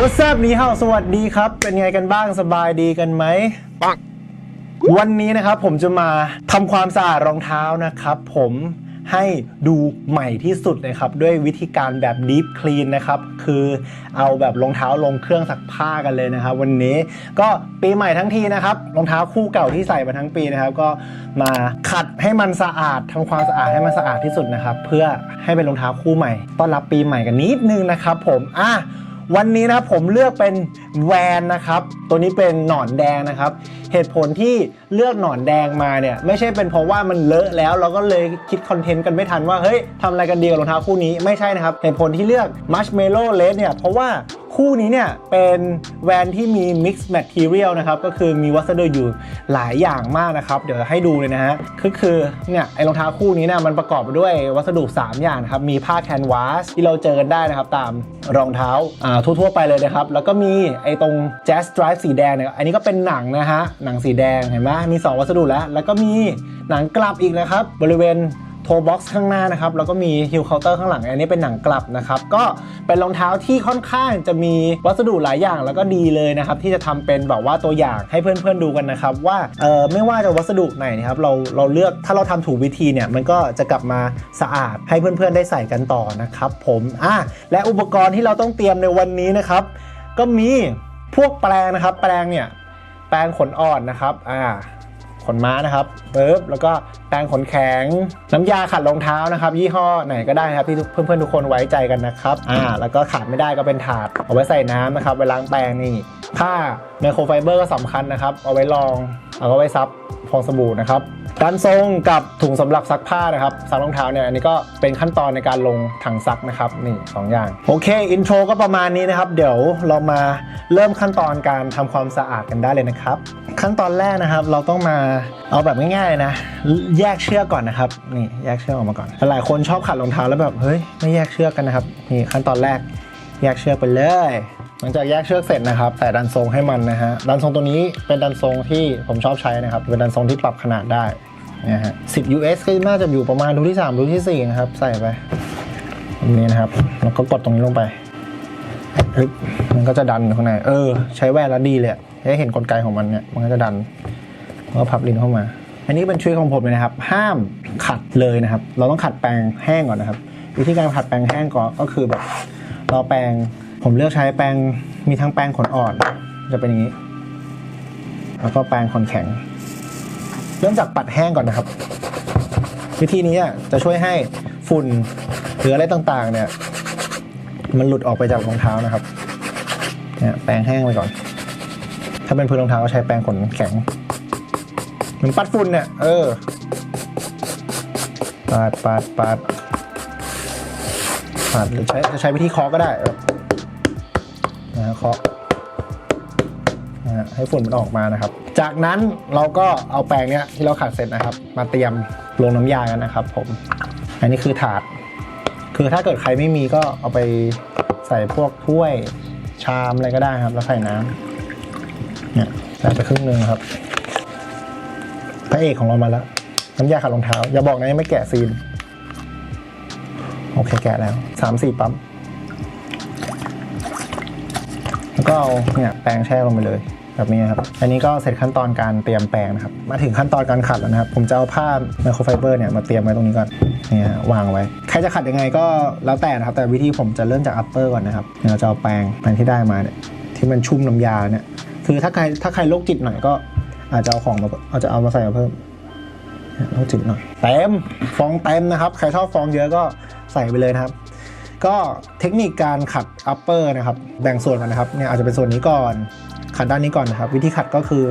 What's up นี่ฮาสวัสดีครับ เป็นไงกันบ้างสบายดีกันไหมปังวันนี้นะครับผมจะมาทำความสะอาดรองเท้านะครับ ผมให้ดูใหม่ที่สุดเลยครับ ด้วยวิธีการแบบ Deep Clean นะครับ คือเอาแบบรองเท้าลงเครื่องซักผ้ากันเลยนะครับ วันนี้ก็ปีใหม่ทั้งทีนะครับรองเท้าคู่เก่าที่ใส่มาทั้งปีนะครับ ก็มาขัดให้มันสะอาดทำความสะอาดให้มันสะอาดที่สุดนะครับ เพื่อให้เป็นรองเท้าคู่ใหม่ต้อนรับปีใหม่กันนิดนึงนะครับ ผมอะ วันนี้นะครับผมเลือกเป็นแวนนะครับ ตัวนี้เป็นหนอนแดงนะครับ เหตุผลที่เลือกหนอนแดงมาเนี่ย ไม่ใช่เป็นเพราะว่ามันเลอะแล้วเราก็เลยคิดคอนเทนต์กันไม่ทันว่าเฮ้ยทำอะไรกันดีกับรองเท้าคู่นี้ไม่ใช่นะครับ เหตุผลที่เลือกมัชเมโล่เลสเนี่ยเพราะว่า คู่นี้เนี่ยเป็นแวนที่มี Mixed Material นะครับก็คือมีวัสดุอยู่หลายอย่างมากนะครับ เดี๋ยวให้ดูเลยนะฮะคือคือเนี่ยไอรองเท้าคู่นี้เนี่ยมันประกอบไปด้วยวัสดุ 3 อย่างนะครับ มีผ้าแคนวาสที่เราเจอกันได้นะครับตามรองเท้าอ่าทั่วๆไปเลยนะครับ แล้วก็มีไอตรง Jazz Drive สีแดงเนี่ยอันนี้ก็เป็นหนังนะฮะหนังสีแดงเห็นไหมมี 2 วัสดุแล้ว แล้วก็มีหนังกลับอีกนะครับบริเวณ โทบ็อกซ์ข้างหน้านะครับ แล้วก็มีฮิลเคาน์เตอร์ข้างหลัง อันนี้เป็นหนังกลับนะครับ ก็เป็นรองเท้าที่ค่อนข้างจะมีวัสดุหลายอย่างแล้วก็ดีเลยนะครับ ที่จะทำเป็นแบบว่าตัวอย่างให้เพื่อนๆดูกันนะครับ ว่าเออไม่ว่าจะวัสดุไหนนะครับเราเราเลือกถ้าเราทำถูกวิธีเนี่ยมันก็จะกลับมาสะอาดให้เพื่อนๆได้ใส่กันต่อนะครับผมอะและอุปกรณ์ที่เราต้องเตรียมในวันนี้นะครับ ก็มีพวกแปรงนะครับ แปรงเนี่ยแปรงขนอ่อนนะครับอ่า ขนม้านะครับปึ๊บแล้วก็แปรงขนแข็ง น้ำยาขัดรองเท้านะครับ ยี่ห้อไหนก็ได้ครับที่เพื่อนๆทุกคนไว้ใจกันนะครับอ่าแล้วก็ขาดไม่ได้ก็เป็นถาดเอาไว้ใส่น้ำนะครับไว้ล้างแปรงนี่ผ้าไมโครไฟเบอร์ก็สำคัญนะครับ เอาไว้รองเอาไว้ซับฟองสบู่นะครับ การทรงกับถุงสำหรับซักผ้านะครับซักรองเท้าเนี่ยอันนี้ก็เป็นขั้นตอนในการลงถังซักนะครับนี่สองอย่าง โอเคอินโทรก็ประมาณนี้นะครับ เดี๋ยวเรามาเริ่มขั้นตอนการทำความสะอาดกันได้เลยนะครับ ขั้นตอนแรกนะครับเราต้องมาเอาแบบง่ายๆนะ แยกเชือกก่อนนะครับนี่แยกเชือกออกมาก่อน หลายคนชอบขัดรองเท้าแล้วแบบเฮ้ยไม่แยกเชือกกันนะครับนี่ขั้นตอนแรก แยกเชือกไปเลย หลังจากแยกเชือกเสร็จนะครับใส่ดันทรงให้มันนะฮะ ดันทรงตัวนี้เป็นดันทรงที่ผมชอบใช้นะครับ เป็นดันทรงที่ปรับขนาดได้นะฮะ10 US ก็น่าจะอยู่ประมาณรูที่3รูที่4นะครับ ใส่ไปตรงนี้นะครับ แล้วก็กดตรงนี้ลงไป มันก็จะดันข้างใน เออ ใช้แว่นแล้วดีเลยให้เห็นกลไกของมันเนี่ย มันก็จะดันแล้วพับลิ้นเข้ามา อันนี้เป็นช่วยของผมเลยนะครับ ห้ามขัดเลยนะครับ เราต้องขัดแปรงแห้งก่อนนะครับ วิธีการขัดแปรงแห้งก่อนก็คือแบบ เราแปรงผมเลือกใช้แปรงมีทั้งแปรงขนอ่อน จะเป็นอย่างนี้ แล้วก็แปรงขนแข็ง เริ่มจากปัดแห้งก่อนนะครับ วิธีนี้จะช่วยให้ฝุ่นหรืออะไรต่างๆ เนี่ย มันหลุดออกไปจากรองเท้านะครับเนี่ยแปรงแห้งไปก่อน ถ้าเป็นพื้นรองเท้าก็ใช้แปรงขนแข็งเหมันปัดฝุ่นเนี่ย เออปาดปาดปาดปาดหรือใช้จะใช้วิธีเคาะก็ได้นะฮะเคาะให้ฝุ่นมันออกมานะครับ จากนั้นเราก็เอาแปรงเนี้ยที่เราขัดเสร็จนะครับ มาเตรียมลงน้ำยากันนะครับ ผม อันนี้คือถาด คือถ้าเกิดใครไม่มีก็เอาไปใส่พวกถ้วยชามอะไรก็ได้ครับ แล้วใส่น้ำเนี่ยใส่ไปครึ่งหนึงครับ พระเอกของเรามาแล้ว น้ำยาขัดรองเท้า อย่าบอกนะยังไม่แกะซีน โอเคแกะแล้วสามสี่ปั๊มแล้วก็เอาเนี่ยแปรงแช่ลงไปเลยแบบนี้ครับ อันนี้ก็เสร็จขั้นตอนการเตรียมแปรงนะครับ มาถึงขั้นตอนการขัดแล้วนะครับ ผมจะเอาผ้าไมโครไฟเบอร์เนี่ยมาเตรียมไว้ตรงนี้ก่อนนี่ฮะวางไว้ ใครจะขัดยังไงก็แล้วแต่นะครับ แต่วิธีผมจะเริ่มจากอัปเปอร์ก่อนนะครับเราจะเอาแปรงแปรงที่ได้มาเนี่ยที่มันชุ่มน้ำยาเนี่ย คือถ้าใครถ้าใครโรคจิตหน่อยก็อาจจะเอาของมาเอาจะเอามาใส่มาเพิ่ม เนี่ยโรคจิตหน่อยเต็มฟองเต็มนะครับ ใครชอบฟองเยอะก็ใส่ไปเลยนะครับ ก็เทคนิคการขัด upper นะครับ แบ่งส่วนกันนะครับเนี่ยอาจจะเป็นส่วนนี้ก่อน ขัดด้านนี้ก่อนนะครับ วิธีขัดก็คือ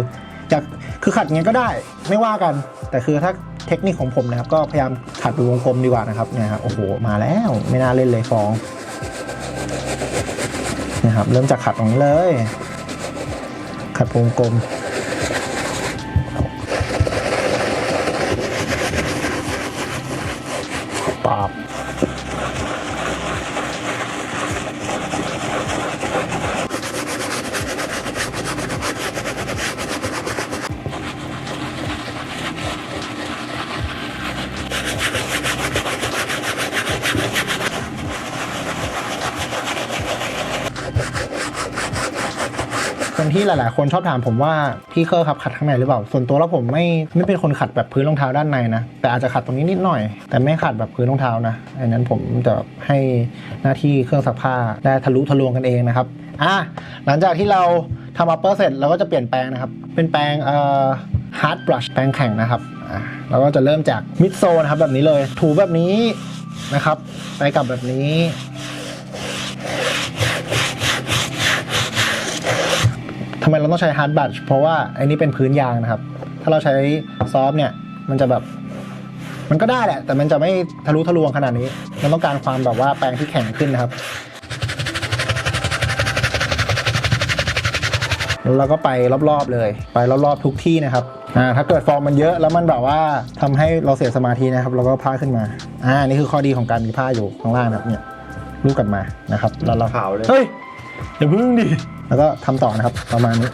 จะคือขัดไงก็ได้ไม่ว่ากัน แต่คือถ้าเทคนิคของผมนะครับ ก็พยายามขัดเป็นวงกลมดีกว่านะครับเนี่ยครับโอ้โหมาแล้วไม่น่าเล่นเลยฟองนะครับเริ่มจากขัดตรงนี้เลย ขัดวงกลม ที่หลาย ๆ คนชอบถามผมว่าพี่เคอร์ครับขัดข้างในหรือเปล่า ส่วนตัวแล้วผมไม่ไม่เป็นคนขัดแบบพื้นรองเท้าด้านในนะ แต่อาจจะขัดตรงนี้นิดหน่อย แต่ไม่ขัดแบบพื้นรองเท้านะอันนั้นผมจะให้หน้าที่เครื่องซักผ้าได้ทะลุทะลวงกันเองนะครับอะหลังจากที่เราทำอัปเปอร์เสร็จเราก็จะเปลี่ยนแปลงนะครับ เป็นแปรงเอ่อฮาร์ดบลัชแปรงแข็งนะครับอะเราก็จะเริ่มจากมิดโซนะครับแบบนี้เลย ถูแบบนี้นะครับ ไปกับแบบนี้ำไมเราต้องใช้ฮาร์ดบัตเพราะว่าไอ้นี่เป็นพื้นยางนะครับ ถ้าเราใช้ซอฟต์เนี่ยมันจะแบบ มันก็ได้แหละ แต่มันจะไม่ทะลุทะลวงขนาดนี้ มันต้องการความแบบว่าแปรงที่แข็งขึ้นนะครับแล้วเราก็ไปรอบๆเลย ไปรอบๆทุกที่นะครับอ่าถ้าเกิดฟองมันเยอะแล้วมันแบบว่าทำให้เราเสียสมาธินะครับ เราก็ผ้าขึ้นมาอ่านี่คือข้อดีของการมีผ้าอยู่ข้างล่างนะครับเนี่ยลูกกลับมานะครับแล้วเราขาวเลยเฮ้ย อย่าพึ่งดิ แล้วก็ทำต่อนะครับ ประมาณนี้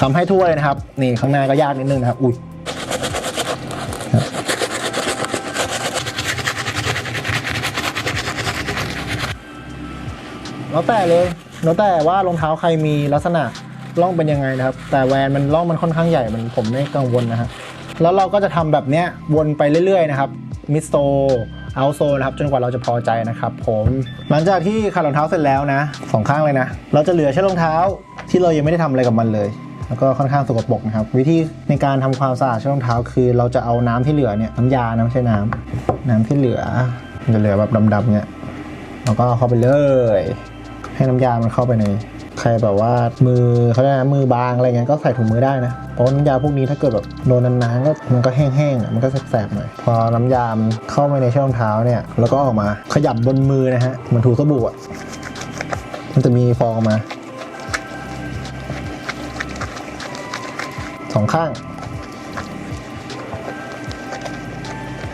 ทำให้ทั่วเลยนะครับ นี่ข้างหน้าก็ยากนิดนึงนะครับ อุ้ยครับแล้วแต่เลยแล้วแต่ว่ารองเท้าใครมีลักษณะร่องเป็นยังไงนะครับ แต่แวนมันร่องมันค่อนข้างใหญ่มันผมไม่กังวลนะฮะแล้วเราก็จะทำแบบเนี้ยวนไปเรื่อยๆนะครับมิสโต เอาโซนะครับจนกว่าเราจะพอใจนะครับผมหลังจากที่ขัดรองเท้าเสร็จแล้วนะสองข้างเลยนะ เราจะเหลือแค่รองเท้าที่เรายังไม่ได้ทำอะไรกับมันเลย แล้วก็ค่อนข้างสกปรกนะครับ วิธีในการทำความสะอาดช่รองเท้าคือ เราจะเอาน้ำที่เหลือเนี่ยน้ำยานะไม่ใช่น้ำน้ำที่เหลือมันจะเหลือแบบดำๆเนี่ยเราก็เอาเข้าไปเลย ให้น้ำยามันเข้าไปใน ใครแบบว่ามือเขาเรียกนะมือบางอะไรเงี้ยก็ใส่ถุงมือได้นะเพราะน้ำยาพวกนี้ถ้าเกิดแบบโดนนานๆก็มันก็แห้งๆอะมันก็แสบๆหน่อยพอน้ำยามเข้าไปในช่องเท้าเนี่ยแล้วก็ออกมาขยับบนมือนะฮะเหมือนถูสบู่อะมันจะมีฟองออกมาสองข้าง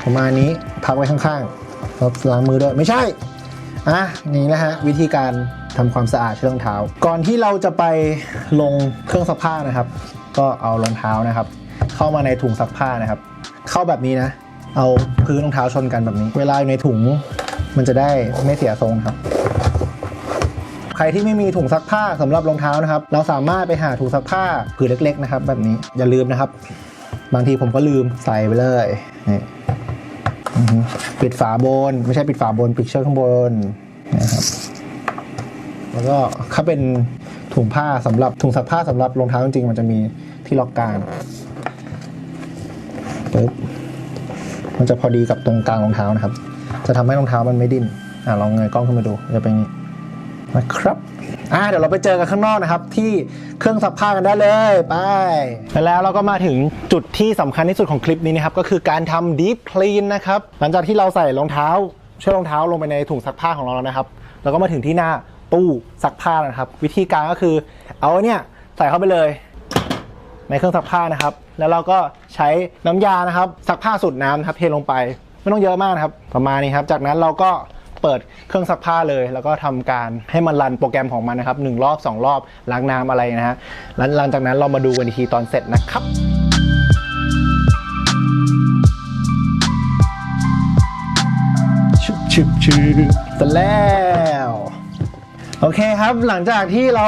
ประมาณนี้พักไว้ข้างๆแล้วล้างมือด้วยไม่ใช่อะนี่นะฮะวิธีการทำความสะอาดรองเท้า ก่อนที่เราจะไปลงเครื่องซักผ้านะครับ ก็เอารองเท้านะครับ เข้ามาในถุงซักผ้านะครับ เข้าแบบนี้นะ เอาพื้นรองเท้าชนกันแบบนี้ เวลาอยู่ในถุงมันจะได้ไม่เสียทรงครับ ใครที่ไม่มีถุงซักผ้าสำหรับรองเท้านะครับ เราสามารถไปหาถุงซักผ้าผืนเล็ก ๆ นะครับ แบบนี้อย่าลืมนะครับ บางทีผมก็ลืมใส่ไปเลยนี่ปิดฝาบน ไม่ใช่ปิดฝาบน ปิดเชือกข้างบนนะครับ แล้วก็ถ้าเป็นถุงผ้าสำหรับถุงซักผ้าสำหรับรองเท้าจริงๆมันจะมีที่ล็อกกลางปึ๊บมันจะพอดีกับตรงกลางรองเท้านะครับ จะทำให้รองเท้ามันไม่ดิ้นอะลองเงยกล้องขึ้นมาดูจะเป็นอย่างนี้นะครับอ่าเดี๋ยวเราไปเจอกันข้างนอกนะครับ ที่เครื่องซักผ้ากันได้เลยไปแล้วเราก็มาถึงจุดที่สำคัญที่สุดของคลิปนี้นะครับ ก็คือการทำ deep clean นะครับ หลังจากที่เราใส่รองเท้าเชือกรองเท้าลงไปในถุงซักผ้าของเราแล้วนะครับแล้วก็มาถึงที่หน้า ตู้ซักผ้านะครับ วิธีการก็คือ เอาเนี่ยใส่เข้าไปเลยในเครื่องซักผ้านะครับ แล้วเราก็ใช้น้ำยานะครับซักผ้าสูตรน้ำนะครับเทลงไปไม่ต้องเยอะมากนะครับ ประมาณนี้ครับ จากนั้นเราก็เปิดเครื่องซักผ้าเลย แล้วก็ทำการให้มันรันโปรแกรมของมันนะครับหนึ่งรอบสองรอบล้างน้ำอะไรนะฮะแล้วหลังจากนั้นเรามาดูกันทีตอนเสร็จนะครับชุบชุบชุบเสร็จแล้ว โอเคครับหลังจากที่เรา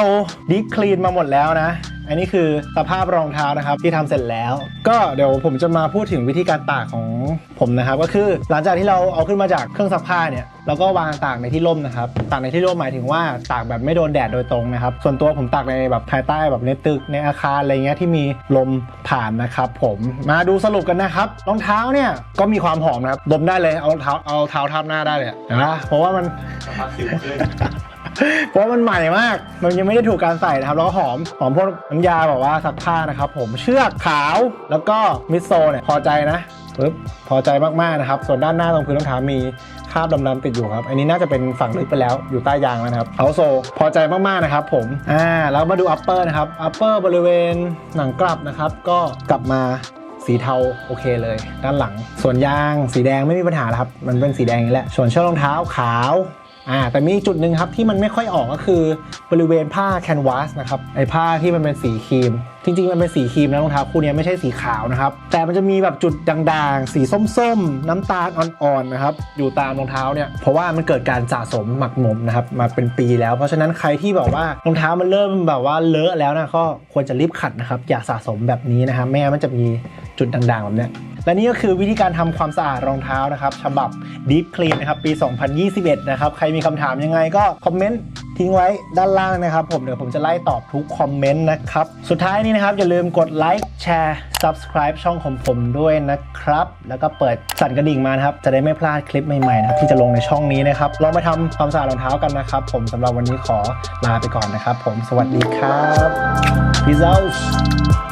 ดิฟคลีนมาหมดแล้วนะ อันนี้คือสภาพรองเท้านะครับที่ทำเสร็จแล้ว ก็เดี๋ยวผมจะมาพูดถึงวิธีการตากของผมนะครับ ก็คือหลังจากที่เราเอาขึ้นมาจากเครื่องซักผ้าเนี่ยเราก็วางตากในที่ร่มนะครับตากในที่ร่มหมายถึงว่าตากแบบไม่โดนแดดโดยตรงนะครับ ส่วนตัวผมตากในแบบภายใต้แบบในตึกในอาคารอะไรเงี้ยที่มีลมผ่านนะครับผมมาดูสรุปกันนะครับรองเท้าเนี่ยก็มีความหอมนะครับดมได้เลยเอาเท้าเอาเท้าทับหน้าได้เลยนะเพราะว่ามัน เพราะมันใหม่มาก มันยังไม่ได้ถูกการใส่นะครับ แล้วก็หอม หอมพวกน้ำยาแบบว่าซักผ้านะครับผม เชือกขาว แล้วก็มิโซเนี่ยพอใจนะปึ๊บพอใจมากๆนะครับ ส่วนด้านหน้าตรงพื้นรองเท้ามีคราบดำๆติดอยู่ครับ อันนี้น่าจะเป็นฝั่งลึกไปแล้วอยู่ใต้ยางแล้วนะครับเอาโซ พอใจมากๆนะครับผมอ่าแล้วมาดูอัปเปอร์นะครับอัปเปอร์บริเวณหนังกลับนะครับ ก็กลับมาสีเทาโอเคเลย ด้านหลัง ส่วนยางสีแดงไม่มีปัญหาครับ มันเป็นสีแดงนี่แหละ ส่วนเชือกรองเท้าขาว อ่าแต่มีจุดหนึ่งครับที่มันไม่ค่อยออกก็คือบริเวณผ้าแคนวาสนะครับไอ้ผ้าที่มันเป็นสีครีมจริงๆ มันเป็นสีครีมนะรองเท้าคู่นี้ไม่ใช่สีขาวนะครับ แต่มันจะมีแบบจุดด่างๆ สีส้มๆ น้ำตาลอ่อนๆนะครับอยู่ตามรองเท้าเนี่ยเพราะว่ามันเกิดการสะสมหมักหมมนะครับมาเป็นปีแล้ว เพราะฉะนั้นใครที่แบบว่ารองเท้ามันเริ่มแบบว่าเลอะแล้วนะก็ควรจะรีบขัดนะครับอย่าสะสมแบบนี้นะครับไม่งั้นมันจะมีจุดด่างๆแบบเนี้ยและนี่ก็คือวิธีการทำความสะอาดรองเท้านะครับฉบับ Deep Clean นะครับปี 2021 นะครับ ใครมีคำถามยังไงก็คอมเมนต์ ทิ้งไว้ด้านล่างนะครับ ผมเดี๋ยวผมจะไล่ตอบทุกคอมเมนต์นะครับ สุดท้ายนี้นะครับ อย่าลืมกดไลค์แชร์ Subscribe ช่องของผมด้วยนะครับ แล้วก็เปิดสั่นกระดิ่งมานะครับ จะได้ไม่พลาดคลิปใหม่ๆนะครับที่จะลงในช่องนี้นะครับลองไปทำความสะอาดรองเท้ากันนะครับ ผมสำหรับวันนี้ขอลาไปก่อนนะครับ ผมสวัสดีครับ Peace out